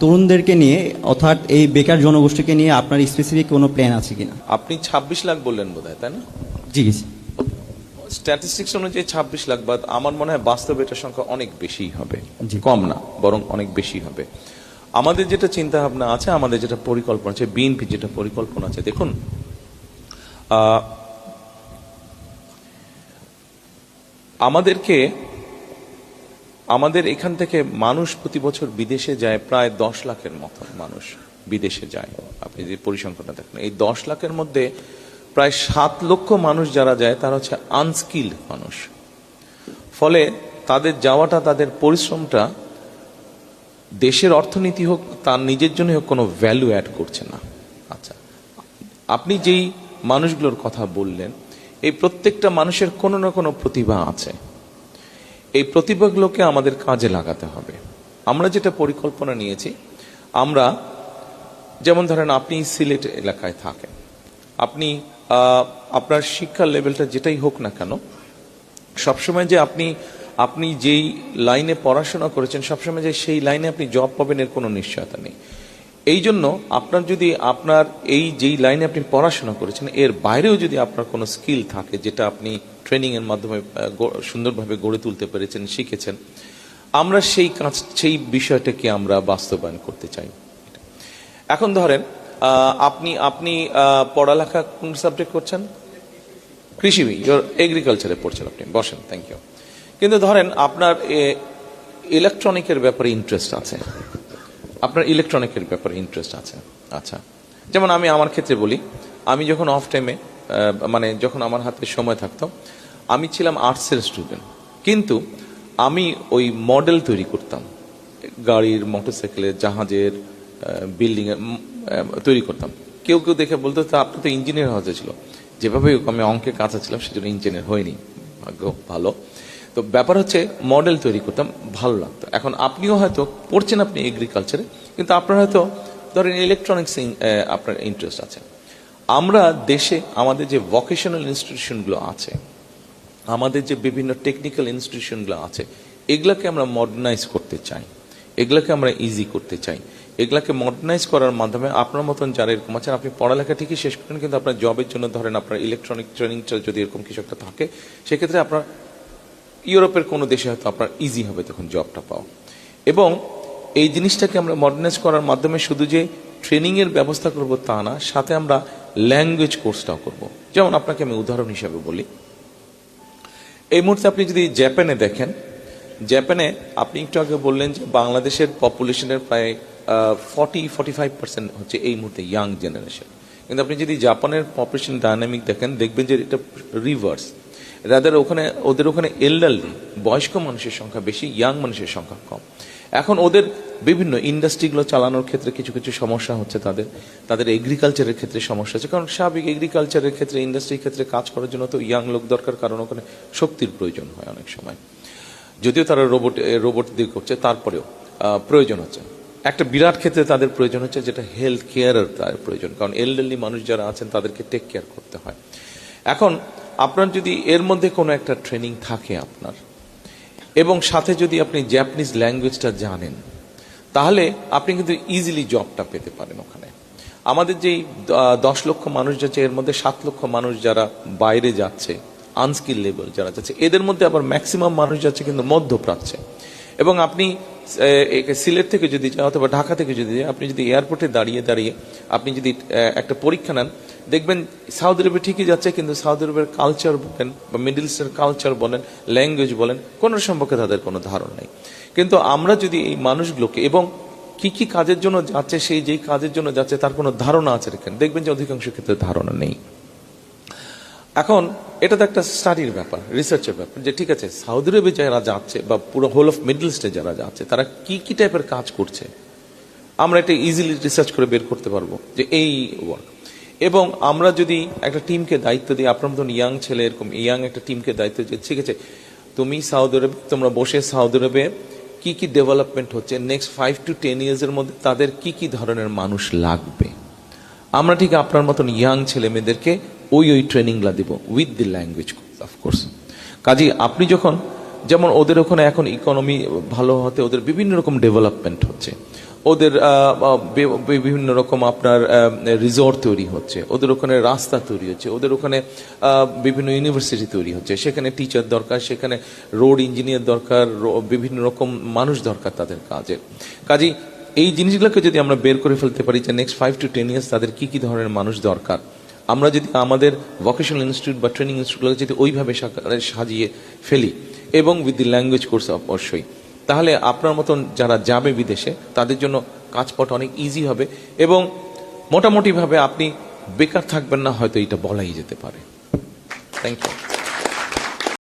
তরুণদেরকে নিয়ে অর্থাৎ এই বেকার জনগোষ্ঠীকে নিয়ে আপনার স্পেসিফিক কোনো প্ল্যান আছে কিনা? আপনি ছাব্বিশ লাখ বললেন বোধ তাই না? জি স্ট্যাটিস্টিক্স অনুযায়ী ছাব্বিশ লাখ বাদ আমার মনে হয় বাস্তবে এটার সংখ্যা অনেক বেশি হবে। কম না বরং অনেক বেশি হবে। আমাদের যেটা চিন্তা ভাবনা আছে আমাদের যেটা পরিকল্পনা আছে বিএনপি যেটা পরিকল্পনা আছে দেখুন আমাদেরকে আমাদের এখান থেকে মানুষ প্রতি বছর বিদেশে যায় প্রায় দশ লাখের মতো মানুষ বিদেশে যায়। আপনি যদি পরিসংখ্যানটা দেখেন, এই দশ লাখের মধ্যে প্রায় সাত লক্ষ মানুষ যারা যায়, তারা হচ্ছে আনস্কিল্ড মানুষ। ফলে তাদের যাওয়াটা, তাদের পরিশ্রমটা দেশের অর্থনীতি হোক, তার নিজের জন্য হোক, কোনো ভ্যালু অ্যাড করছে না। আচ্ছা আপনি যেই মানুষগুলোর কথা বললেন, এই প্রত্যেকটা মানুষের কোনো না কোনো প্রতিভা আছে। এই প্রতিভাগুলোকে আমাদের কাজে লাগাতে হবে। আমরা যেটা পরিকল্পনা নিয়েছি, আমরা যেমন ধরেন আপনি সিলেট এলাকায় থাকেন, আপনি আপনার শিক্ষার লেভেলটা যেটাই হোক না কেন, সবসময় যে আপনি আপনি যেই লাইনে পড়াশোনা করেছেন, সবসময় যে সেই লাইনে আপনি জব পাবেন এর কোনো নিশ্চয়তা নেই। এই জন্য আপনার যদি আপনার এই যেই লাইনে আপনি পড়াশোনা করেছেন, এর বাইরেও যদি আপনার কোনো স্কিল থাকে যেটা আপনি ট্রেনিং এর মাধ্যমে সুন্দরভাবে গড়ে তুলতে পেরেছেন, শিখেছেন, আমরা সেই কাজ, সেই বিষয়টাকে আমরা বাস্তবায়ন করতে চাই। এখন ধরেন আপনি আপনি পড়ালেখা কোন সাবজেক্ট করছেন? কৃষি এগ্রিকালচারে পড়ছেন আপনি, বসেন থ্যাংক ইউ কিন্তু ধরেন, আপনার ইলেকট্রনিকের ব্যাপারে ইন্টারেস্ট আছে। আপনার ইলেকট্রনিকের ব্যাপারে ইন্টারেস্ট আছে। আচ্ছা। যেমন আমি আমার ক্ষেত্রে বলি, আমি যখন অফ টাইমে মানে যখন আমার হাতে সময় থাকতো, আমি ছিলাম আর্টসের স্টুডেন্ট কিন্তু আমি ওই মডেল তৈরি করতাম। গাড়ির মোটরসাইকেলের জাহাজের বিল্ডিং এর তৈরি করতাম। কেউ কেউ দেখে বলতো, তা আপনি তো ইঞ্জিনিয়ার হতে ছিল। যেভাবে আমি অঙ্কে কাঁচা ছিলাম, সেজন্য ইঞ্জিনিয়ার হয়নি ভাগ্য ভালো। তো ব্যাপার হচ্ছে মডেল তৈরি করতাম, ভালো লাগতো। এখন আপনিও হয়তো পড়ছেন আপনি এগ্রিকালচারে কিন্তু আপনার হয়তো ধরেন ইলেকট্রনিক্স আপনার ইন্টারেস্ট আছে। আমরা দেশে আমাদের যে ভোকেশনাল ইনস্টিটিউশনগুলো আছে, আমাদের যে বিভিন্ন টেকনিক্যাল ইনস্টিটিউশনগুলো আছে, এগুলাকে আমরা মডার্নাইজ করতে চাই। এগুলাকে আমরা ইজি করতে চাই। এগুলাকে মডার্নাইজ করার মাধ্যমে আপনার মতন যারা এরকম আছেন, আপনি পড়ালেখা ঠিকই শেষ করেন, কিন্তু আপনার জবের জন্য ধরেন আপনার ইলেকট্রনিক ট্রেনিংটা যদি এরকম কিছু একটা থাকে, সেক্ষেত্রে আপনার ইউরোপের কোনো দেশে হয়তো আপনার ইজি হবে তখন জবটা পাওয়া। এবং এই জিনিসটাকে আমরা মডার্নাইজ করার মাধ্যমে শুধু যে ট্রেনিংয়ের ব্যবস্থা করব তা না, সাথে আমরা ল্যাঙ্গুয়েজ কোর্সটাও করব। যেমন আপনাকে আমি উদাহরণ হিসাবে বলি, এই মুহূর্তে আপনি যদি জাপানে দেখেন জাপানে আপনি একটু আগে বললেন যে বাংলাদেশের পপুলেশনের প্রায় ফর্টি ফর্টি ফাইভ পার্সেন্ট হচ্ছে এই মুহূর্তে ইয়াং জেনারেশন কিন্তু আপনি যদি জাপানের পপুলেশন ডায়নামিক দেখেন, দেখবেন যে এটা রিভার্স রাদার ওখানে, ওদের ওখানে এল্ডারলি বয়স্ক মানুষের সংখ্যা বেশি ইয়াং মানুষের সংখ্যা কম। এখন ওদের বিভিন্ন ইন্ডাস্ট্রিগুলো চালানোর ক্ষেত্রে কিছু কিছু সমস্যা হচ্ছে তাদের। তাদের এগ্রিকালচারের ক্ষেত্রে সমস্যা হচ্ছে। কারণ স্বাভাবিক এগ্রিকালচারের ক্ষেত্রে ইন্ডাস্ট্রির ক্ষেত্রে কাজ করার জন্য তো ইয়াং লোক দরকার, কারণ ওখানে শক্তির প্রয়োজন হয় অনেক সময়। যদিও তারা রোবট রোবট দিয়ে করছে, তারপরেও প্রয়োজন হচ্ছে। একটা বিরাট ক্ষেত্রে তাদের প্রয়োজন হচ্ছে যেটা হেলথ কেয়ারের তার প্রয়োজন। কারণ এলডারলি মানুষ যারা আছেন, তাদেরকে টেক কেয়ার করতে হয়। এখন আপনার যদি এর মধ্যে কোনো একটা ট্রেনিং থাকে আপনার, এবং সাথে যদি আপনি জাপানিজ ল্যাঙ্গুয়েজটা জানেন, তাহলে আপনি কিন্তু ইজিলি জবটা পেতে পারেন ওখানে। আমাদের যেই দশ লক্ষ মানুষ যাচ্ছে, এর মধ্যে সাত লক্ষ মানুষ যারা বাইরে যাচ্ছে আনস্কিল লেভেল যারা যাচ্ছে, এদের মধ্যে আবার ম্যাক্সিমাম মানুষ যাচ্ছে কিন্তু মধ্যপ্রাচ্যে। এবং আপনি সিলেট থেকে যদি যান অথবা ঢাকা থেকে যদি আপনি যদি এয়ারপোর্টে দাঁড়িয়ে দাঁড়িয়ে আপনি যদি একটা পরীক্ষা নেন, দেখবেন সাউদি আরবে ঠিকই যাচ্ছে, কিন্তু সাউদি আরবের কালচার বলেন বা মিডিল ইস্টের কালচার বলেন ল্যাঙ্গুয়েজ বলেন, কোনো সম্পর্কে তাদের কোনো ধারণা নেই। কিন্তু আমরা যদি এই মানুষগুলোকে এবং কি কি কাজের জন্য যাচ্ছে, সেই যেই কাজের জন্য যাচ্ছে, তার কোনো ধারণা আছে দেখবেন যে অধিকাংশ ক্ষেত্রে ধারণা নেই। এখন, এটা তো একটা স্টাডির ব্যাপার রিসার্চের ব্যাপার, যে ঠিক আছে সাউদি আরবে যারা যাচ্ছে, বা পুরো হোল অফ মিডল ইস্টে যারা যাচ্ছে, তারা কি কি টাইপের কাজ করছে? আমরা এটা ইজিলি রিসার্চ করে বের করতে পারব, যে এই ওয়ার্ক এবং আমরা যদি একটা টিমকে দায়িত্ব দিই, আপনার মতন ইয়াং ছেলে, এরকম ইয়াং একটা টিমকে দায়িত্ব দিই, ঠিক আছে, তুমি সাউদি আরবে তোমরা বসে সাউদি আরবে কি কি ডেভেলপমেন্ট হচ্ছে নেক্সট ফাইভ টু টেন ইয়ার্সের মধ্যে তাদের কি কি ধরনের মানুষ লাগবে? আমরা ঠিক আপনার মতন ইয়াং ছেলে মেয়েদেরকে ওই ওই ট্রেনিংগুলা দিব উইথ দি ল্যাঙ্গুয়েজ অফকোর্স কাজে, আপনি যখন, যেমন ওদের ওখানে এখন ইকোনমি ভালো হতে ওদের বিভিন্ন রকম ডেভেলপমেন্ট হচ্ছে। ওদের বিভিন্ন রকম আপনার রিসর্ট তৈরি হচ্ছে। ওদের ওখানে রাস্তা তৈরি হচ্ছে। ওদের ওখানে বিভিন্ন ইউনিভার্সিটি তৈরি হচ্ছে। সেখানে টিচার দরকার, সেখানে রোড ইঞ্জিনিয়ার দরকার বিভিন্ন রকম মানুষ দরকার তাদের কাজে। কাজেই এই জিনিসগুলোকে যদি আমরা বের করে ফেলতে পারি যে next five to ten years তাদের কি কি ধরনের মানুষ দরকার? আমরা যদি আমাদের ভোকেশনাল ইনস্টিটিউট বা ট্রেনিং ইনস্টিটিউটগুলোকে যদি ওইভাবে সাজিয়ে ফেলি এবং উইথ দি ল্যাঙ্গুয়েজ কোর্স অবশ্যই, তাহলে আপনার মতন যারা যাবে বিদেশে, তাদের জন্য কাজপট অনেক ইজি হবে এবং মোটামুটিভাবে আপনি বেকার থাকবেন না, হয়তো এটা বলাই যেতে পারে। Thank you